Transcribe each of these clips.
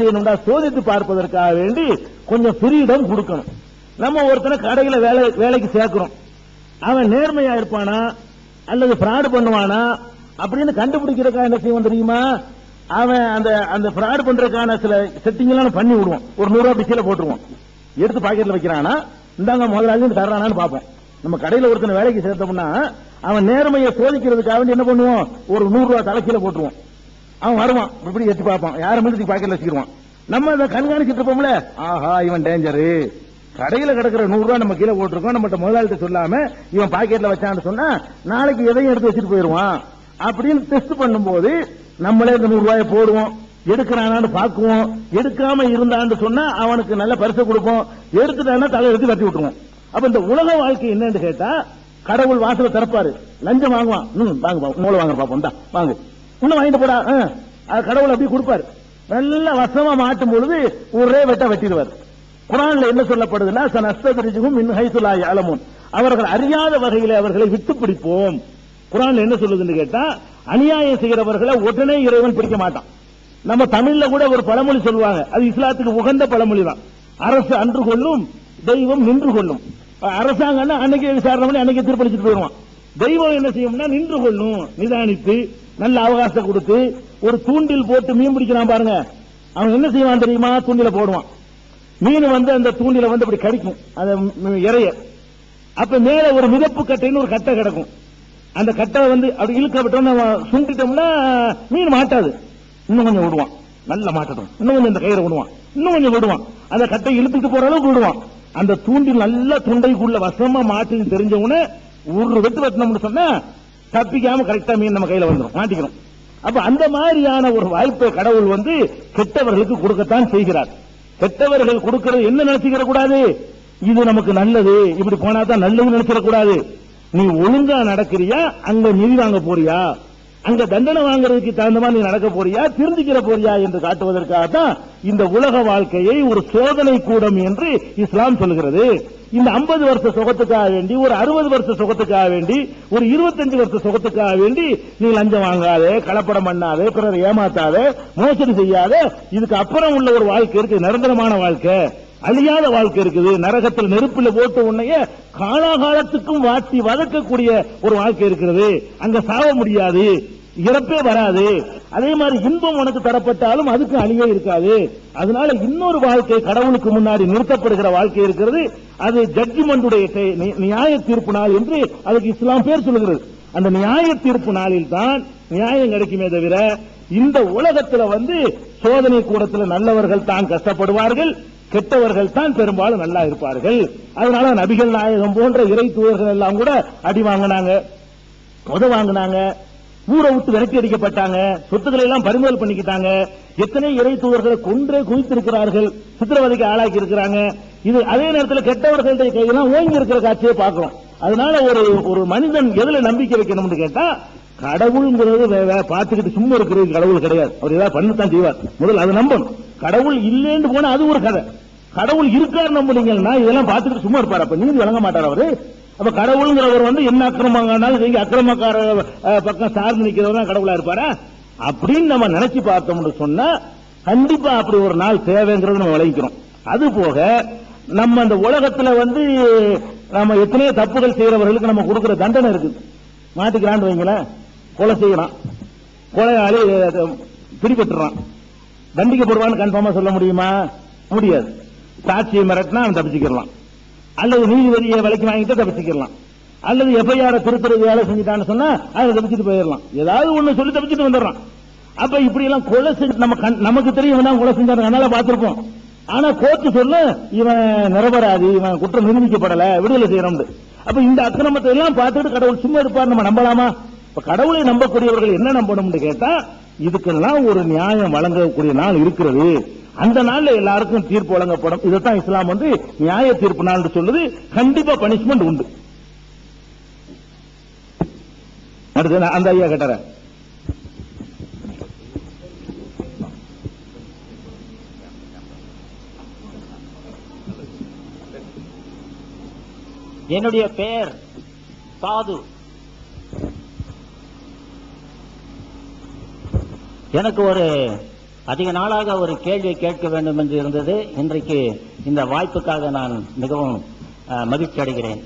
செய்யணும்டா சோதித்து பார்ப்பதற்காக வேண்டி கொஞ்சம் ஃப்ரீடம் கொடுக்கணும். நம்ம ஒருத்தனை கடையில வேலை வேலைக்கு சேர்க்கிறோம். அவன் நேர்மையா இருப்பானா? அல்லது ஃப்ராடு பண்ணுவானா? அப்படின்னு கண்டுபிடிக்கிறதுக்காக என்ன செய்வோம் தெரியுமா? அவன் அந்த அந்த ஃப்ராடு பண்றதுக்கான சில செட்டிங் எல்லாம் பண்ணி விடுவோம். ஒரு நூறு ரூபாய் பிச்சையில போட்டுருவோம். எடுத்து பாக்கெட்ல வைக்கிறானா? இந்தாங்க முதலாளி தர்றானான்னு பார்ப்போம். நம்ம கடையில ஒருத்தனை வேலைக்கு சேர்த்தோம்னா அவன் நேர்மையை சோதிக்கிறதுக்காக வேண்டி என்ன பண்ணுவோம்? ஒரு நூறு ரூபாய் தலைக்கீழ போட்டுருவோம். அவன் வருவான். இப்படி எட்டி பார்ப்பான். யாரும் மீது பாக்கெட்ல வச்சுக்கிடுவான். நம்ம அதை கண்காணிச்சுட்டு இருப்போம்ல? ஆஹா இவன் டேஞ்சரு கடையில கிடக்கிற நூறு ரூபாய் நம்ம கீழே போட்டிருக்கோம். நம்மகிட்ட முதலாளிட்ட சொல்லாம இவன் பாக்கெட்ல வச்சான்னு சொன்னா நாளைக்கு எதையும் எடுத்து வச்சுட்டு போயிருவான் அப்படின்னு டெஸ்ட் பண்ணும்போது நம்மளே இந்த நூறு ரூபாயை போடுவோம். எடுக்கிறானான்னு பாக்குவோம் எடுக்காம இருந்தான்னு சொன்னா அவனுக்கு நல்ல பரிசு கொடுப்போம். எடுத்துட்டான்னா தலை எடுத்து கட்டி விட்டுருவோம். அப்ப இந்த உலக வாழ்க்கை என்னன்னு கேட்டா கடவுள் வாசல திறப்பாரு. லஞ்சம் வாங்குவான். ம் வாங்க மூளை வாங்க பாப்போம். இந்தா வாங்க. இன்னும் வாங்கிட்டு போடா ஆ. கடவுள் அப்படி கொடுப்பாரு. நல்ல வசமா மாட்டும் பொழுது ஒரே வெட்ட வெட்டிடுவார். குரான்ல என்ன சொல்லப்படுதுன்னா சனஸ்தரிஜுகும் மின் அலமுன் அவர்கள் அறியாத வகையில் அவர்களை விட்டு பிடிப்போம். குரான்ல என்ன சொல்லுதுன்னு கேட்டா அநியாயம் செய்கிறவர்களை உடனே இறைவன் பிடிக்க மாட்டான். நம்ம தமிழ்ல கூட ஒரு பழமொழி சொல்லுவாங்க. அது இஸ்லாத்துக்கு உகந்த பழமொழி தான். அரசு அன்று கொள்ளும் தெய்வம் நின்று கொள்ளும். அரசாங்கம் அன்னைக்கு விசாரணை பண்ணி அன்னைக்கு தீர்ப்பளிச்சுட்டு போயிடுவான். தெய்வம் என்ன செய்யும்னா நின்று கொள்ளும். நிதானித்து நல்ல அவகாசம் கொடுத்து ஒரு தூண்டில் போட்டு மீன் பிடிக்கிறான் பாருங்க. அவன் என்ன செய்வான் தெரியுமா? தூண்டில போடுவான். மீன் வந்து அந்த தூண்டில வந்து அப்படி கடிக்கும். அந்த இறைய. அப்ப மேல ஒரு மிதப்பு கட்டைன்னு ஒரு கட்டை கிடக்கும். அந்த கட்டை வந்து அப்படி இழுக்க சுண்டிட்டோம்னா மீன் மாட்டாது. இன்னும் கொஞ்சம் விடுவான். நல்லா மாட்டட்டும். இன்னும் கொஞ்சம் இந்த கயிறை விடுவான். இன்னும் கொஞ்சம் விடுவான். அந்த கட்டை இழுத்துட்டு போற அளவுக்கு விடுவான். அந்த தூண்டில் நல்ல துண்டைக்குள்ள வசமா மாட்டுன்னு தெரிஞ்ச உடனே ஒரு வெட்டு வெட்டினோம்னு சொன்னா தப்பிக்காம கரெக்டா மீன் நம்ம கையில வந்துடும் மாட்டிக்கிறோம். அப்ப அந்த மாதிரியான ஒரு வாய்ப்பை கடவுள் வந்து கெட்டவர்களுக்கு கொடுக்கத்தான் செய்கிறார். கெட்டவர்கள் கொடுக்கிறது என்ன நினைச்சுக்கிற கூடாது? இது நமக்கு நல்லது. இப்படி போனா தான் நல்லதுன்னு நினைச்சிடக்கூடாது நீ ஒழுங்கா நடக்கிறியா? அங்க நிதி வாங்க போறியா? அங்க தண்டனை வாங்குறதுக்கு தகுந்த மாதிரி நீ நடக்க போறியா? திருந்திக்கிற போறியா என்று காட்டுவதற்காக தான் இந்த உலக வாழ்க்கையை ஒரு சோதனை கூடம் என்று இஸ்லாம் சொல்கிறது. இந்த 50 வருஷ சுகத்துக்காக வேண்டி ஒரு அறுபது வருஷ சுகத்துக்காக வேண்டி ஒரு 25 வருஷ சுகத்துக்காக வேண்டி நீ லஞ்சம் வாங்காதே கலப்படம் பண்ணாதே பிறர் ஏமாத்தாதே மோசடி செய்யாதே. இதுக்கு அப்புறம் உள்ள ஒரு வாழ்க்கை இருக்கு. நிரந்தரமான வாழ்க்கை. அழியாத வாழ்க்கை இருக்குது. நரகத்தில் நெருப்பில் போட்டு உன்னைய காலாகாலத்துக்கும் வாட்டி வதக்கக்கூடிய ஒரு வாழ்க்கை இருக்கிறது. அங்க சாவ முடியாது. இறப்பே வராது. அதே மாதிரி இன்பம் உனக்கு தரப்பட்டாலும் அதுக்கு அழிவே இருக்காது. அதனால இன்னொரு வாழ்க்கை கடவுளுக்கு முன்னாடி நிறுத்தப்படுகிற வாழ்க்கை இருக்கிறது. அது ஜட்ஜ்மெண்டுடைய நியாய தீர்ப்பு நாள் என்று அதுக்கு இஸ்லாம் பேர் சொல்லுகிறது. அந்த நியாய தீர்ப்பு நாளில் தான் நியாயம் கிடைக்குமே தவிர இந்த உலகத்துல வந்து சோதனை கூடத்துல நல்லவர்கள் தான் கஷ்டப்படுவார்கள் கெட்டவர்கள் தான் பெரும்பாலும் நல்லா இருப்பார்கள். அதனால நபிகள் நாயகம் போன்ற இறை தூதர்கள் எல்லாம் கூட அடி வாங்கினாங்க உத வாங்கினாங்க. ஊரை விட்டு விரட்டி அடிக்கப்பட்டாங்க. சொத்துக்களை எல்லாம் பறிமுதல் பண்ணிக்கிட்டாங்க. எத்தனை இறை தூதர்களை கொன்றே குவித்திருக்கிறார்கள். சித்திரவதைக்கு ஆளாக்கி இருக்கிறாங்க. இது அதே நேரத்தில் கெட்டவர்களுடைய கையெல்லாம் ஓங்கி இருக்கிற காட்சியை பார்க்கிறோம். அதனால ஒரு ஒரு மனிதன் எதுல நம்பிக்கை வைக்கணும்னு கேட்டா கடவுள்ங்கிறது பார்த்துக்கிட்டு சும்மா இருக்கிறது கடவுள் கிடையாது. அவர் ஏதாவது பண்ணத்தான் செய்வார். முதல்ல அதை நம்பணும். கடவுள் இல்லைன்னு போனா அது ஒரு கதை. கடவுள் இருக்காரு நம்புனீங்கன்னா இதெல்லாம் பார்த்துக்கிட்டு சும்மா இருப்பார். அப்ப நீதி வழங்க மாட்டார் அவரு. அப்ப கடவுள்ங்கிறவர் வந்து என்ன அக்கிரமங்கனாலும் நீங்க அக்கிரமக்கார பக்கம் சார்ந்து நிக்கிறவர் தான் கடவுளா இருப்பாரா? அப்படின்னு நம்ம நினைச்சு பார்த்தோம்னு சொன்னா கண்டிப்பா அப்படி ஒரு நாள் தேவைங்கிறது நம்ம விளைவிக்கிறோம் அது போக நம்ம அந்த உலகத்துல வந்து நம்ம எத்தனையோ தப்புகள் செய்யறவர்களுக்கு நம்ம கொடுக்கிற தண்டனை இருக்குது. மாட்டிக்கிறான்னு வைங்களேன் கொலை செய்யலாம் கொலையாளி பிடிபட்டுறான். தண்டிக்கப்படுவான்னு கன்ஃபார்மா சொல்ல முடியுமா? முடியாது. சாட்சியை மிரட்டினா அவன் தப்பிச்சுக்கலாம் அல்லது நீதிபதியை விலைக்கு வாங்கிட்டு தப்பிச்சுக்கலாம் அல்லது எஃப்ஐஆர் திருத்துறது வேலை செஞ்சுட்டான்னு சொன்னா அதை தப்பிச்சுட்டு போயிடலாம். ஏதாவது ஒண்ணு சொல்லி தப்பிச்சுட்டு வந்துடுறான் அப்ப இப்படி எல்லாம் கொலை செஞ்சு நம்ம கண்- நமக்கு தெரியும் தான் கொலை செஞ்சாங்க அதனால பார்த்திருப்போம். ஆனா கோர்ட்டு சொல்ல இவன் நிரபராதி இவன் குற்றம் நிரூபிக்கப்படல விடுதலை செய்யறோம் அப்ப இந்த அக்கிரமத்தை எல்லாம் பார்த்துட்டு கடவுள் சும்மா இருப்பார் நம்ம நம்பலாமா? இப்ப கடவுளை நம்பக்கூடியவர்கள் என்ன நம்பணும்னு கேட்டா இதுக்கெல்லாம் ஒரு நியாயம் வழங்கக்கூடிய நாள் இருக்கிறது. அந்த நாள்ல எல்லாருக்கும் தீர்ப்பு வழங்கப்படும். இதைத்தான் இஸ்லாம் வந்து நியாய தீர்ப்பு நாள் சொல்லுது. கண்டிப்பா பனிஷ்மெண்ட் உண்டு. அடுத்து அந்த ஐயா கேட்டார? என்னுடைய பெயர் சாது. எனக்கு ஒரு அதிக நாளாக ஒரு கேள்வியை கேட்க வேண்டும் என்று இருந்தது. இன்றைக்கு இந்த வாய்ப்புக்காக நான் மிகவும் மகிழ்ச்சி அடைகிறேன்.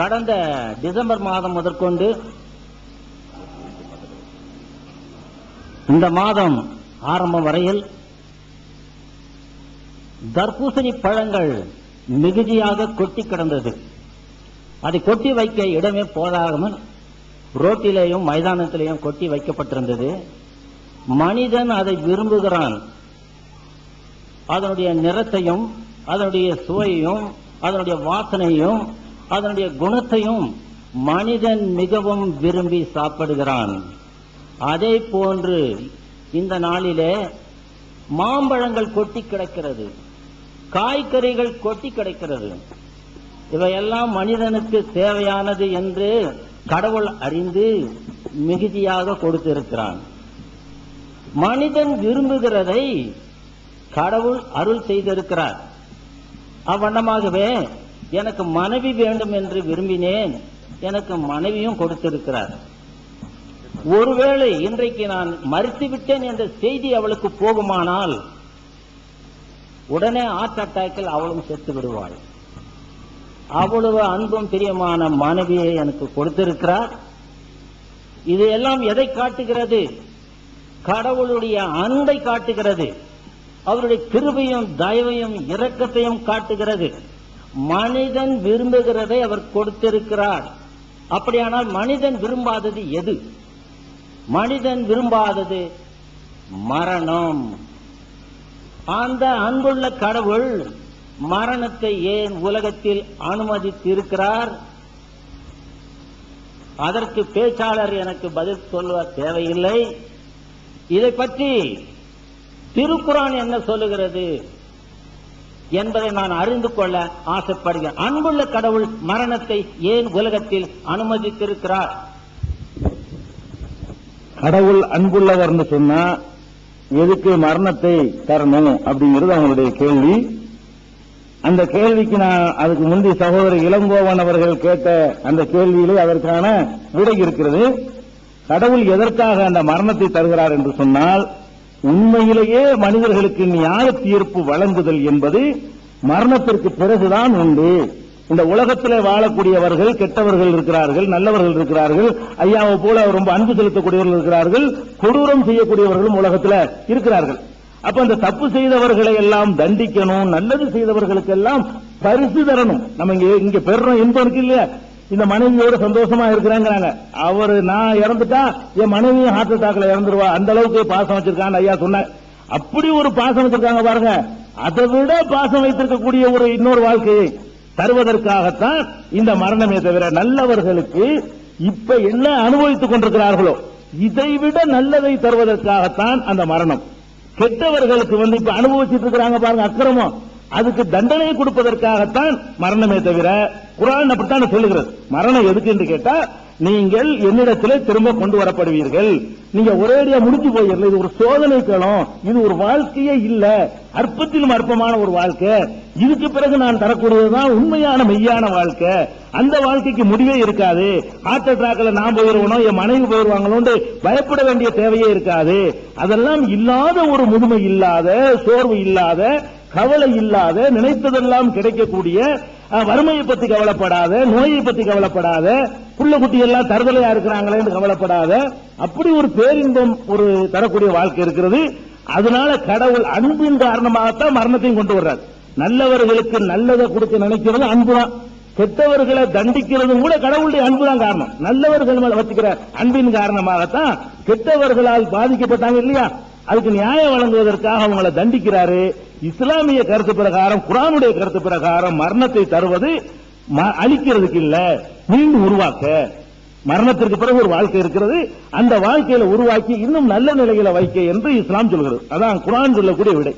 கடந்த டிசம்பர் மாதம் முதற்கொண்டு இந்த மாதம் ஆரம்பம் வரையில் தர்பூசணி பழங்கள் மிகுதியாக கொட்டி கிடந்தது. அதை கொட்டி வைக்க இடமே போதாமல் ரோட்டிலேயும் மைதானத்திலேயும் கொட்டி வைக்கப்பட்டிருந்தது. மனிதன் அதை விரும்புகிறான். அதனுடைய நிறத்தையும் அதனுடைய சுவையையும் அதனுடைய வாசனையும் அதனுடைய குணத்தையும் மனிதன் மிகவும் விரும்பி சாப்பிடுகிறான். அதே போன்று இந்த நாளிலே மாம்பழங்கள் கொட்டி கிடக்கிறது. காய்கறிகள் கொட்டி கிடக்கிறது. இவையெல்லாம் மனிதனுக்கு தேவையானது என்று கடவுள் அறிந்து மிகுதியாக கொடுத்திருக்கிறான். மனிதன் விரும்புகிறதை கடவுள் அருள் செய்திருக்கிறார். அவ்வண்ணமாகவே எனக்கு மனைவி வேண்டும் என்று விரும்பினேன் எனக்கு மனைவியும் கொடுத்திருக்கிறார். ஒருவேளை இன்றைக்கு நான் மறுத்துவிட்டேன் என்ற செய்தி அவளுக்கு போகுமானால் உடனே ஹார்ட் அட்டாக்கில் அவளும் செத்து விடுவாள் அவ்வளவு அன்பும் பிரியமான மனைவியை எனக்கு கொடுத்திருக்கிறார். இதையெல்லாம் எதை காட்டுகிறது? கடவுளுடைய அன்பை காட்டுகிறது. அவருடைய கிருபையும் தயவையும் இரக்கத்தையும் காட்டுகிறது. மனிதன் விரும்புகிறதை அவர் கொடுத்திருக்கிறார். அப்படியானால் மனிதன் விரும்பாதது எது? மனிதன் விரும்பாதது மரணம். அந்த அன்புள்ள கடவுள் மரணத்தை ஏன் உலகத்தில் அனுமதித்திருக்கிறார்? அதற்கு பேச்சாளர் எனக்கு பதில் சொல்ல தேவையில்லை. இதை பற்றி திருக்குறான் என்ன சொல்லுகிறது என்பதை நான் அறிந்து கொள்ள ஆசைப்படுகிறேன். அன்புள்ள கடவுள் மரணத்தை ஏன் உலகத்தில் அனுமதித்திருக்கிறார்? கடவுள் அன்புள்ளவர்னு சொன்னா எதுக்கு மரணத்தை தரணும் அப்படிங்கிறது அவங்களுடைய கேள்வி. அந்த கேள்விக்கு நான் அதுக்கு முந்தி சகோதரர் இளங்கோவன் அவர்கள் கேட்ட அந்த கேள்வியிலே அதற்கான விடை இருக்கிறது. கடவுள் எதற்காக அந்த மரணத்தை தருகிறார் என்று சொன்னால் உண்மையிலேயே மனிதர்களுக்கு நியாய தீர்ப்பு வழங்குதல் என்பது மரணத்திற்கு பிறகுதான் உண்டு. இந்த உலகத்தில் வாழக்கூடியவர்கள் கெட்டவர்கள் இருக்கிறார்கள் நல்லவர்கள் இருக்கிறார்கள் ஐயாவை போல ரொம்ப அன்பு செலுத்தக்கூடியவர்கள் இருக்கிறார்கள் கொடூரம் செய்யக்கூடியவர்களும் உலகத்தில் இருக்கிறார்கள். அப்ப அந்த தப்பு செய்தவர்களை எல்லாம் தண்டிக்கணும் நல்லது செய்தவர்களுக்கெல்லாம் பரிசு தரணும். நம்ம இங்க இங்க பெறணும் இன்பம் இருக்கு இல்லையா? இந்த மனைவியோட சந்தோஷமா இருக்கிறாங்கிறாங்க. அவரு நான் இறந்துட்டா என் மனைவியும் ஹார்ட் அட்டாக்ல இறந்துருவா. அந்த அளவுக்கு பாசம் வச்சிருக்கான்னு ஐயா சொன்ன அப்படி ஒரு பாசம் வச்சிருக்காங்க பாருங்க. அதை விட பாசம் வைத்திருக்கக்கூடிய ஒரு இன்னொரு வாழ்க்கையை தருவதற்காகத்தான் இந்த மரணமே தவிர நல்லவர்களுக்கு இப்ப என்ன அனுபவித்துக் கொண்டிருக்கிறார்களோ இதை விட நல்லதை தருவதற்காகத்தான் அந்த மரணம். கெட்டவர்களுக்கு வந்து இப்ப அனுபவிச்சுட்டு இருக்கிறாங்க பாருங்க அக்கிரமம். அதுக்கு தண்டனை கொடுப்பதற்காகத்தான் மரணமே தவிர குரான் அப்படித்தான் சொல்லுகிறது. மரணம் எதுக்கு என்று கேட்டா நீங்கள் என்னிடத்திலே திரும்ப கொண்டு வரப்படுவீர்கள். நீங்க ஒரேடியா முடிஞ்சு போயிடல. இது ஒரு சோதனை களம். இது ஒரு வாழ்க்கையே இல்ல. அற்பத்திலும் அற்பமான ஒரு வாழ்க்கை. இதுக்கு பிறகு நான் தரக்கூடியதுதான் உண்மையான மெய்யான வாழ்க்கை. அந்த வாழ்க்கைக்கு முடிவே இருக்காது. ஹார்ட் அட்டாக்ல நான் போயிருவனோ என் மனைவி போயிருவாங்களோன்னு பயப்பட வேண்டிய தேவையே இருக்காது. அதெல்லாம் இல்லாத ஒரு முதுமை இல்லாத சோர்வு இல்லாத கவலை இல்லாத நினைத்ததெல்லாம் கிடைக்கக்கூடிய வறுமையை பத்தி கவலைப்படாத நோயை பத்தி கவலைப்படாத புள்ள குட்டி எல்லாம் தருதலையா இருக்கிறாங்களேன்னு கவலைப்படாத அப்படி ஒரு பேரின்பம் ஒரு தரக்கூடிய வாழ்க்கை இருக்கிறது. அதனால கடவுள் அன்பின் காரணமாகத்தான் மரணத்தையும் கொண்டு வர்றார். நல்லவர்களுக்கு நல்லதை கொடுக்க நினைக்கிறது அன்புதான். கெட்டவர்களை தண்டிக்கிறதும் கூட கடவுளுடைய அன்புதான் காரணம். நல்லவர்கள் மேல வச்சுக்கிற அன்பின் காரணமாகத்தான் கெட்டவர்களால் பாதிக்கப்பட்டாங்க இல்லையா? அதுக்கு நியாயம் வழங்குவதற்காக அவங்களை தண்டிக்கிறாரு. இஸ்லாமிய கருத்து பிரகாரம் குரானுடைய கருத்து பிரகாரம் மரணத்தை தருவது ம- அழிக்கிறதுக்கு இல்ல மீண்டும் உருவாக்க. மரணத்திற்கு பிறகு ஒரு வாழ்க்கை இருக்கிறது. அந்த வாழ்க்கையில உருவாக்கி இன்னும் நல்ல நிலையில வைக்க என்று இஸ்லாம் சொல்கிறது. அதான் குரான் சொல்லக்கூடிய விடை.